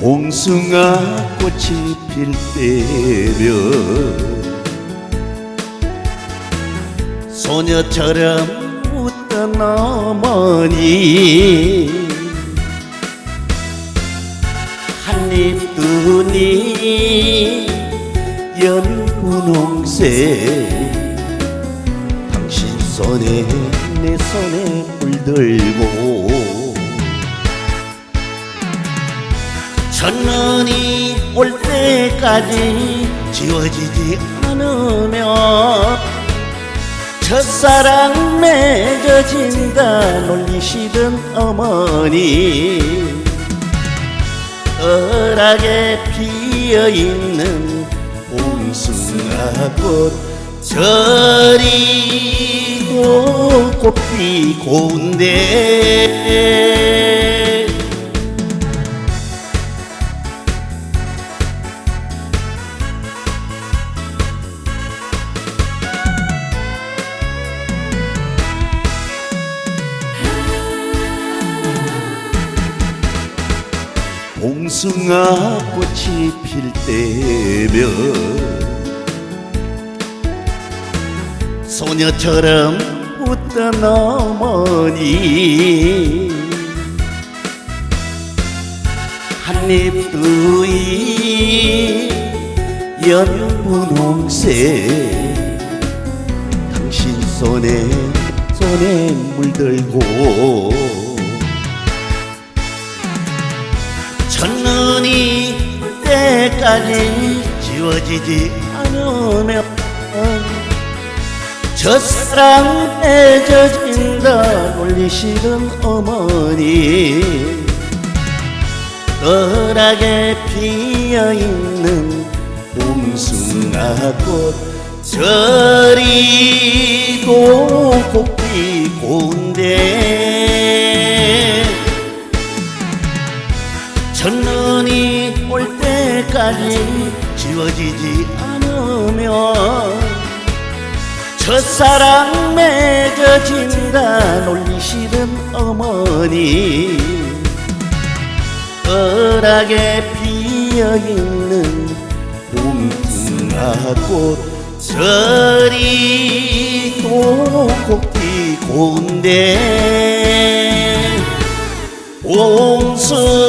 봉숭아 꽃이 필 때면 소녀처럼 웃던 어머니 한입 두니 연분홍색 당신 손에 내 손에 물들고 첫눈이 올 때까지 지워지지 않으면 첫사랑 맺어진다 놀리시던 어머니 덜하게 피어있는 봉숭아꽃 저리도 꽃피 고운데 봉숭아 꽃이 필 때면 소녀처럼 웃던 어머니 한입 두이 연분홍색 당신 손에 손에 물들고 때까지 지워지지 않으면 첫사랑 맺어진다. 놀리시던 어머니 덜하게 피어있는 봉숭아꽃 저리도 꽃피 고운데 첫눈이 올때 까지 지워지지 않으면 첫사랑 맺어진다 놀리시던 어머니. 덜하게 피어있는 봉숭아꽃 저리도 꽃피 고운데 봉숭아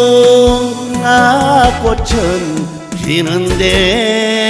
꽃은 피는데